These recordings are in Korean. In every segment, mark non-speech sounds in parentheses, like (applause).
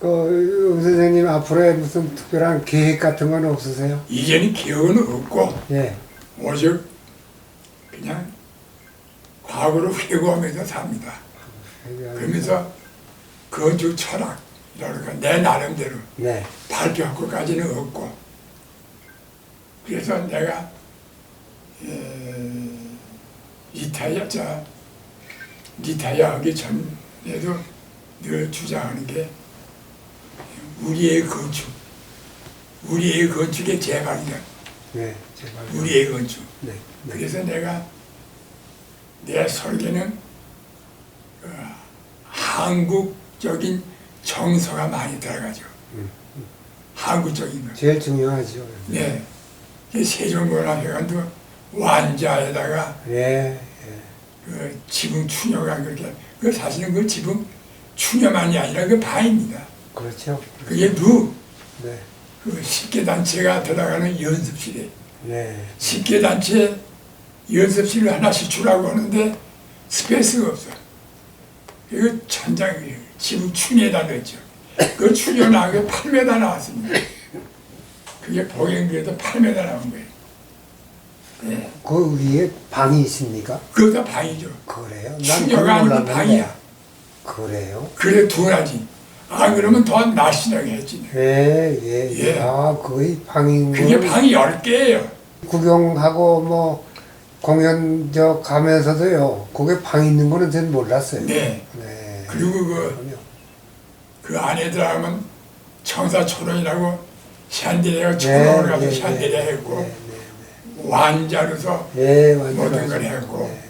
그, 우 선생님 앞으로의 무슨 특별한 계획 같은 건 없으세요? 이제는 기억은 없고 예. 오직 그냥 과거를 회고하면서 삽니다. 그러면서 건축 철학이라든가 내 나름대로 네. 발표할 것까지는 없고 그래서 내가 에, 리타이어 자 리타이어 하기 전에도 늘 주장하는 게 우리의 건축 우리의 건축의 재발견 네. 제발. 우리의 건축 네. 네. 그래서 내가 내 설계는 어, 한국적인 정서가 많이 들어가죠. 한국적인 거. 제일 중요하죠. 네. 이 세종문화회관도 완자에다가 예. 예. 그 지붕 추녀가 그렇게 그 사실은 그 지붕 추녀만이 아니라 그 바입니다. 그렇죠. 그게 누, 네. 그 십계 단체가 들어가는 연습실에 네. 십계 단체 연습실을 하나씩 주라고 하는데 스페이스가 없어. 이거 천장 지붕 추녀에다 넣었죠. 그 추녀 나온 게 8m 나왔습니다. 그게 보행비에도 8m 나온 거예요. 네. 그 위에 방이 있습니까? 그것도 방이죠. 그래요? 난 그건 아니고 몰랐는데. 방이야. 그래요? 그래 둔하지. 아 그러면 더 날씬하게 했지. 예, 예, 예. 예. 아, 거의 방인 그게 거. 방이 10개예요. 구경하고 뭐 공연 저 가면서도요. 그게 방 있는 거는 전 몰랐어요. 네. 네. 그리고 그, 그럼요. 그 안에 들어가면 청사초론이라고 샨데리아가 초론을 가서 예, 샨데리아 예, 했고 네, 완자로서 네, 네. 예, 완전 모든 걸 맞습니다. 했고. 네,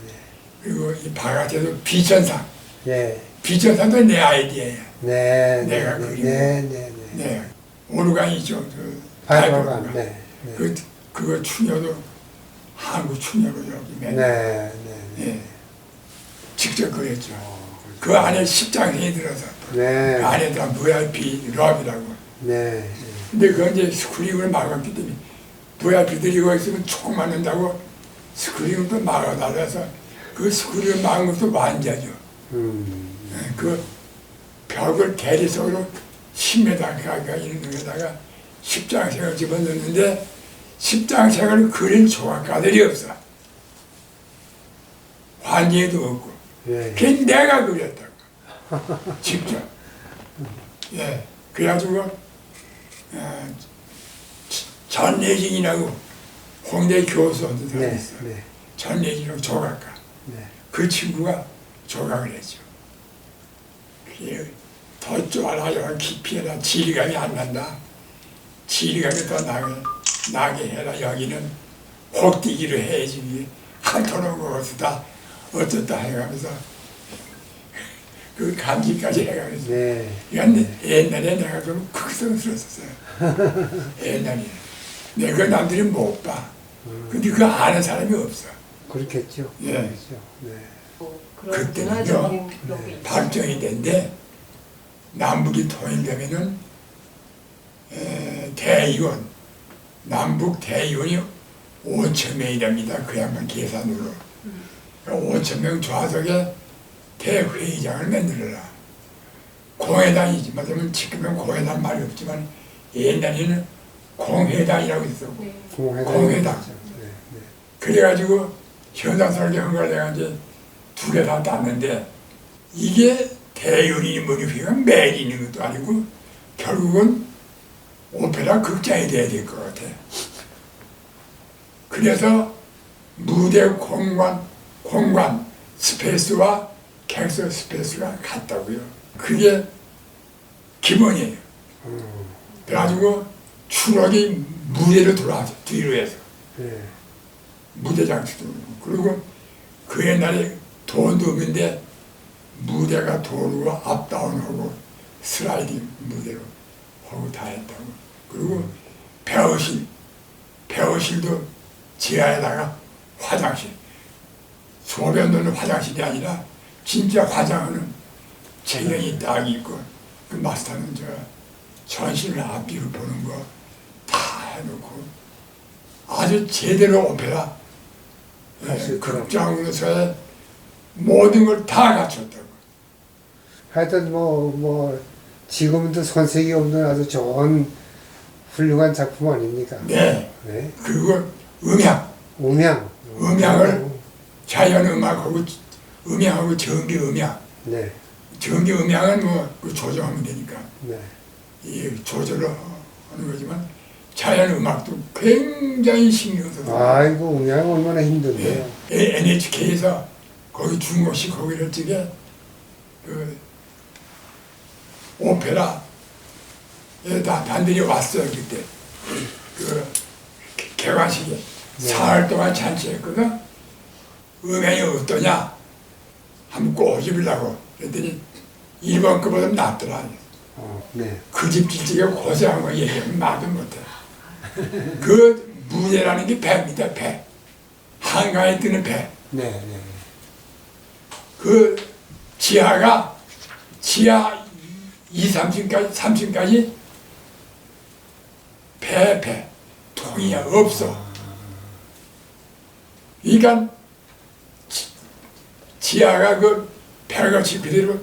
그리고 이 바깥에도 비천상. 네. 예. 비천상도 내 아이디어예요. 네, 내가 네, 그리고. 네, 네, 네. 네. 오르간이죠. 그. 발굴관. 네. 네. 그, 그거 추녀도 한국 추녀로 여기 네, 맨 네, 네. 예. 직접 그렸죠. 그 안에 십장생이 들어서 네. 그 안에 다 VIP 럽이라고. 네. 근데 그건 이제 스크린을 막았기 때문에 VIP들이 거기 있으면 총 맞는다고 스크린을 또 막아달라서 그 스크린을 막은 것도 완자죠. 음. 예, 그 벽을 대리석으로 10m 가까이 있는 데다가 십장색을 집어넣는데 십장색을 그릴 조각가들이 없어. 환지에도 없고. 예. 그게 내가 그렸다고. (laughs) 직접. 예. 그래가지고, 어, 전예진이라고 홍대 교수한테 네. 다녔어. 네. 전예진이라고 조각가. 네. 그 친구가 조각을 했죠. 더 쪼아라요. 깊이에다 지리감이 안 난다. 지리감이 더 나게, 나게 해라. 여기는 혹뛰기로 해야지. 이게 핥아놓은 것다 어쩌다 해가면서 그 감지까지 해가면서. 네. 옛날에 내가 좀 극성스러웠어요. (laughs) 옛날에. 내가 그 남들이 못 봐. 근데 그거 아는 사람이 없어. 그렇겠죠. 예. 그렇죠. 네. 그때는요. 발전이 된데 남북이 통일되면은 에, 대의원 남북 대의원이 5천 명이랍니다. 그 양반 계산으로 5천 명 좌석에 대회의장을 만들어라. 공회당이지 맞으면 지금은 공회당 말이 없지만 옛날에는 공회당이라고 있었고 네. 공회당. 공회당. 네. 네. 그래가지고 한걸 내가 이제 두 개 다 땄는데 이게 뭐니 휘가 매일 있는 것도 아니고 결국은 오페라 극장이 돼야 될 것 같아. 그래서 무대 공간, 공간 스페이스와 객석 스페이스가 같다고요. 그게 기본이에요. 그래가지고 추락이 무대로 돌아가죠. 뒤로 해서. 네. 무대 장치도 그리고 그 옛날에 돈 도 없는데 무대가 도로가 업다운하고 슬라이딩 무대로 하고 다 했다고. 그리고 배우실 배우실도 지하에다가 화장실. 소변 넣는 화장실이 아니라 진짜 화장하는 체형이 딱 있고 그 마스터는 저 전신을 앞뒤로 보는 거 다 해놓고 아주 제대로 오페라. 예, 시끄럽고. 극장으로서의 모든 걸 다 갖췄다고. 하여튼 뭐, 뭐, 지금도 손색이 없는 아주 좋은 훌륭한 작품 아닙니까? 네. 네. 그리고 음향, 음향. 음향을 자연 음악하고 음향하고 전기 음향. 네. 전기 음향은 뭐그 조정하면 되니까 네. 이 조절을 하는 거지만 자연 음악도 굉장히 신경 써서 아이고 음향 얼마나 힘든데요. 예, NHK에서 거기 중국식 거기를 찍에 그 오페라에 다 단들이 왔어요 그때 그 개관식에 사흘 동안 잔치했거든 음향이 어떠냐 한번 꼬집으려고 그랬더니 1번급보다 낫더라 어, 네. 그집 질지가 고생한 거 얘기하면 말도 못해. (laughs) 그 무대라는 게 배입니다, 배. 한강에 뜨는 배. 네. 네. 그 지하가 지하 2, 3층까지, 3층까지 배, 배. 통이야, 없어. 그러니까 지- 지하가 그 배같이 그대로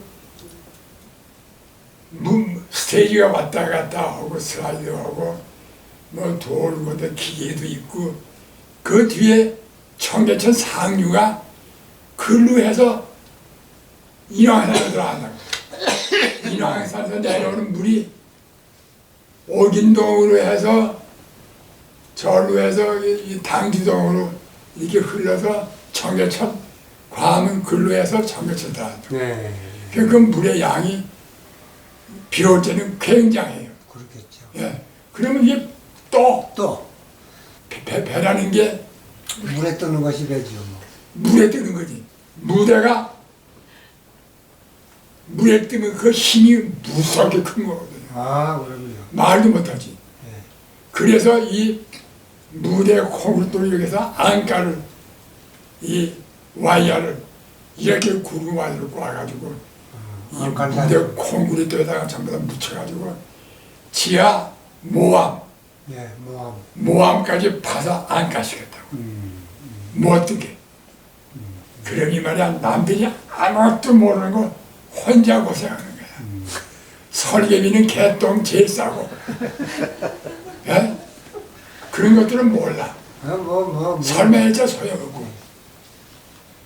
문, 스테이지가 왔다 갔다 하고 슬라이드 하고 뭐 돌고도 기계도 있고 그 뒤에 청계천 상류가 글로 해서 인왕산으로 들어간다고 인왕산에서 내려오는 물이 옥인동으로 해서 절로 해서 이- 당지동으로 이렇게 흘러서 청계천 과문 글로 해서 청계천 들어간다 네. 그 물의 양이 비올 때는 굉장해요. 그렇겠죠. 예. 그러면 이게 또 또 배, 배, 배라는 게 물에 뜨는 것이 배죠. 뭐. 물에 뜨는 거지. 무대가 물에 뜨면 그 힘이 무섭게 큰 거거든요. 아 그럼요. 말도 못하지. 네. 그래서 이 무대 콩을 또 이렇게 해서 안가를 이 와이어를 이렇게 구르 와이어를 꽈가지고 이 안간 무대. 콩구리 또에다가 전부 다 묻혀가지고 지하 모함 예, 모함. 모함까지 파서 안 가시겠다고 음. 못 뜨게 그러니 말이야 남들이 아무것도 모르는 거 혼자 고생하는 거야 설계비는 개똥 제일 싸고 예? 그런 것들은 몰라 아, 뭐, 뭐, 뭐. 설명해줘 소용없고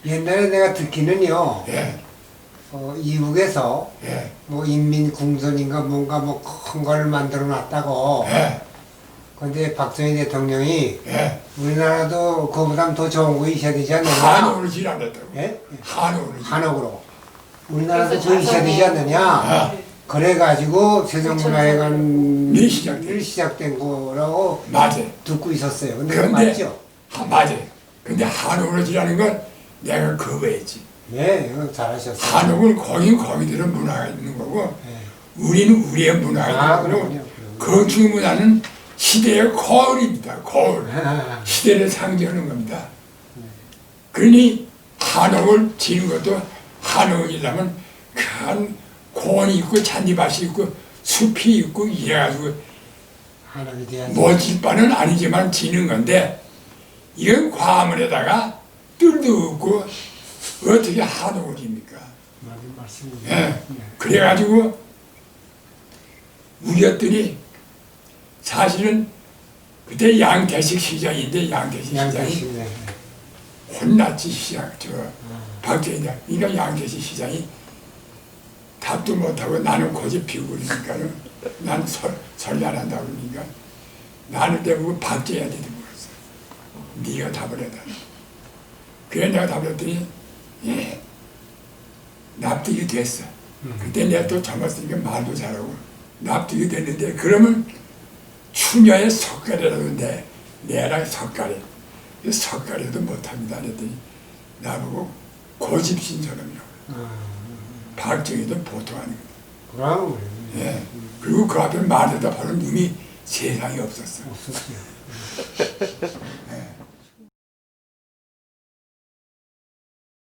옛날에 내가 듣기는요, 예, 어, 이북에서 예, 뭐 인민궁전인가 뭔가 뭐 큰 걸 만들어 놨다고. 예, 근데 박정희 대통령이 예. 우리나라도 그보다 더 좋은 거 있어야 되지 않느냐. 한옥으로 지랄했다고 예? 지 한옥으로. 우리나라도 그래서 더 있어야 되지 않느냐. 아, 그래가지고 세종문화회관이 시작된. 시작된 거라고 맞아 듣고 있었어요. 근데 그런데 맞죠? 아, 맞아 근데 한옥으로 지라는 건 내가 그거였지 네, 이거 잘하셨어요. 한옥은 거긴 거기대로 문화가 있는 거고 네. 우리는 우리의 문화가 아, 있는 거고 그럼요. 건축 문화는 시대의 거울입니다. 거울. 아, 시대를 상징하는 겁니다. 그러니 한옥을 지는 것도 한옥이라면 큰 고원이 있고 잔디밭이 있고 숲이 있고 이래가지고. 멋질 바는 아니지만 지는 건데 이건 과물에다가 뜰도 없고 어떻게 한옥을 말씀입니다. 예. 네. 그래가지고 우겼더니 사실은 그때 양태식 시장인데 양태식 시장이 양태식, 네. 혼났지 시장 저 박정희가 그러니까 양태식 시장이 답도 못하고 나는 고집 피우고 그러니까는 난 설, 설날한다 그러니까 나는 대부분 박정희한테 물었어 네가 답을 해달라. 그래 내가 답을 했더니 예 납득이 됐어. 그때 내가 또 젊었으니까 말도 잘하고 납득이 됐는데 그러면 추녀의 석가래라도 내 내랑 석가래. 이 석가래도 못합니다. 그랬더니 나보고 고집신처럼이라고. 아, 박정희도 보통 아니거든 그럼 예. 그리고 그 앞에 말에다 보는 놈이 세상에 없었어 없었죠. (laughs)